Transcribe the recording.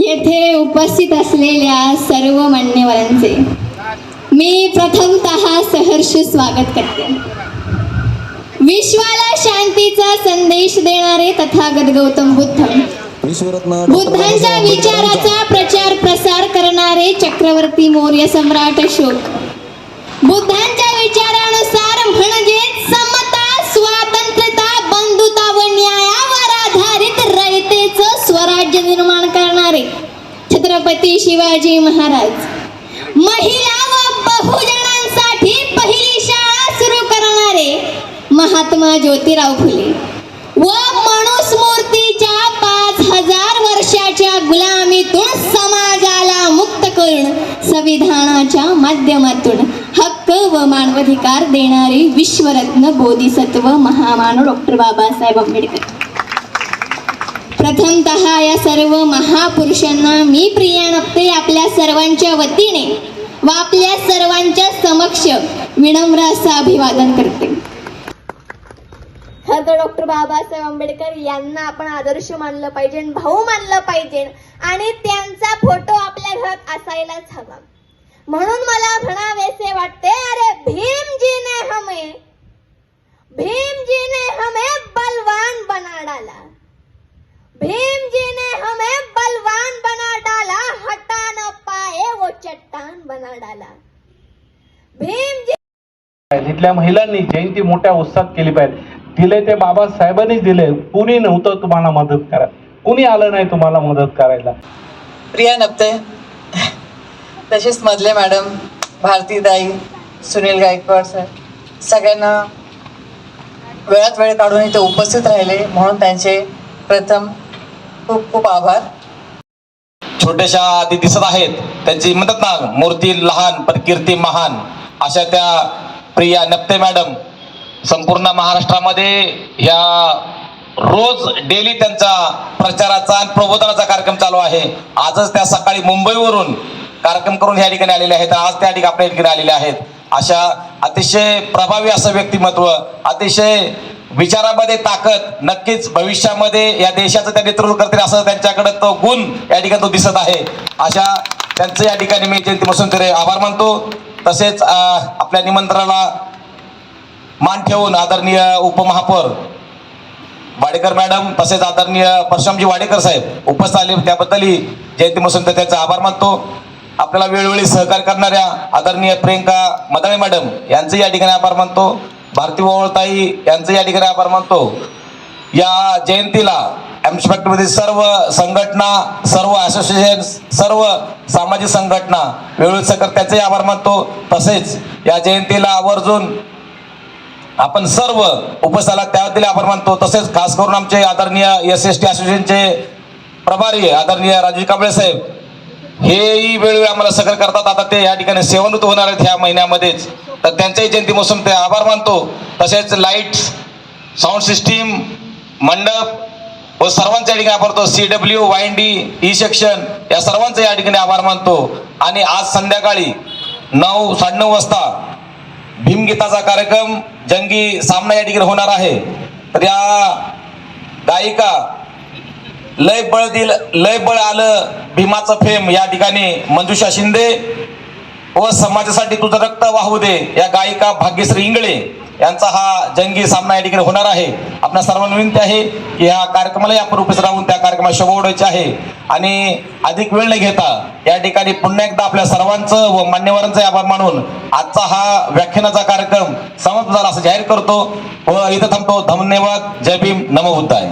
येथे उपस्थित असलेल्या सर्व मान्यवरांचे मी प्रथमतः सहर्ष स्वागत करते. विश्वाला शांतीचा संदेश देणारे तथागत गौतम बुद्ध. बुद्धांच्या विचाराचा प्रचार प्रसार करणारे चक्रवर्ती मौर्य सम्राट अशोक. बुद्धांच्या विचारानुसार म्हणजे समता स्वातंत्र्यता बंधुता व न्यायावर आधारित रयतेचं स्वराज्य निर्माण छत्रपती शिवाजी महाराज. महिला व बहुजनांसाठी पहिली शाळा सुरू करणारे महात्मा ज्योतिराव फुले. व मनुस्मूर्तीच्या पाच हजार वर्षाच्या गुलामीतून समाजाला मुक्त करून संविधानाच्या माध्यमातून हक्क व मानवाधिकार देणारे विश्वरत्न बोधिसत्व महामानव डॉक्टर बाबासाहेब आंबेडकर. प्रथमतः या सर्व महापुरुषांना मी प्रिया नक्ते आपल्या सर्वांच्या वतीने व आपल्या सर्वांच्या समक्ष विनम्र असं अभिवादन करते. खरं तर डॉक्टर बाबासाहेब आंबेडकर यांना आपण आदर्श मानलं पाहिजे भाऊ मानलं पाहिजे आणि त्यांचा फोटो आपल्या घरात असायलाच हवा. म्हणून मला म्हणावेसे वाटते अरे भीमजी हमे भीमजीने भीमजी बलवान बना डाला भीम जी ने हमें बलवान बना डाला हटा न पाए वो चट्टान बना डाला। भीम जी इथल्या महिलांनी जयंती मोठ्या उत्साहात केली पाहिजे दिले ते बाबासाहेबांनीच दिले कुणी नव्हतं तुम्हाला मदत करा कुणी आलं नाही तुम्हाला मदत करायला. प्रिया नप्ते तसेच मधले मॅडम भारतीताई सुनील गायकवाड सर सगळ्यांना वेळात वेळ काढून इथे उपस्थित राहिले म्हणून त्यांचे प्रथम खूप खूप आभार. छोट्याशा आधी दिसत आहेत. त्यांची म्हणतात ना मूर्ती लहान पण कीर्ती महान. अशा त्या प्रिया नप्ते मॅडम संपूर्ण महाराष्ट्रामध्ये या रोज डेली त्यांचा प्रचाराचा आणि प्रबोधनाचा कार्यक्रम चालू आहे. आजच त्या सकाळी मुंबईवरून कार्यक्रम करून ह्या ठिकाणी आलेले आहेत आज त्या ठिकाणी आपल्या ठिकाणी आलेले आहेत. अशा अतिशय प्रभावी असं व्यक्तिमत्व अतिशय विचारामध्ये ताकद नक्कीच भविष्यामध्ये या देशाचं त्या नेतृत्व करतील असं त्यांच्याकडे तो गुण या ठिकाणी तो दिसत आहे. अशा त्यांचं या ठिकाणी मी जयंती तरी आभार मानतो. तसेच आपल्या निमंत्रणाला मान ठेवून आदरणीय उपमहापौर वाडेकर मॅडम तसेच आदरणीय परशुरामजी वाडेकर साहेब उपस्थित आले त्याबद्दलही जयंती मसून त्यांचा आभार मानतो. आपल्याला वेळोवेळी सहकार्य करणाऱ्या आदरणीय प्रियंका मदाळे मॅडम यांचे या ठिकाणी आभार मानतो. भारती ओवळताई यांचं या ठिकाणी आभार मानतो. या जयंतीला मध्ये सर्व संघटना सर्व असोसिएशन सर्व सामाजिक संघटना वेळोवेळी सहकार्य आभार मानतो. तसेच या जयंतीला आवर्जून आपण सर्व उपस्थाला त्याबद्दल आभार मानतो. तसेच खास करून आमचे आदरणीय एस एस टी असोसिएशनचे प्रभारी आदरणीय राजू कांबळे साहेब हेही वेळोवेळी आम्हाला सगळं करतात. आता ते या ठिकाणी सेवानिवृत्त होणार आहेत ह्या महिन्यामध्येच. तर त्यांच्याही जयंती मोसम ते आभार मानतो. तसेच लाईट्स साऊंड सिस्टीम मंडप व सर्वांच्या ठिकाणी वापरतो C W Y D E section या सर्वांचा या ठिकाणी आभार मानतो. आणि आज संध्याकाळी नऊ साडेनऊ वाजता भीमगीताचा कार्यक्रम जंगी सामना या ठिकाणी होणार आहे. तर या गायिका लय बळ दिल लय बळ आलं भीमाचं फेम या ठिकाणी. मंजुषा शिंदे व समाजासाठी तुझं रक्त वाहू दे. या गायिका भाग्यश्री इंगळे यांचा हा जंगी सामना या ठिकाणी होणार आहे. आपल्या सर्वांना विनंती आहे की या कार्यक्रमाला आपण उपस्थित राहून त्या कार्यक्रमात शोभा उडवायची आहे. आणि अधिक वेळ न घेता या ठिकाणी पुन्हा एकदा आपल्या सर्वांचं व मान्यवरांचा आभार मानून आजचा हा व्याख्यानाचा कार्यक्रम समाप्त झाला असं जाहीर करतो. व इथं थांबतो. धन्यवाद. जय भीम. नमो बुद्धाय.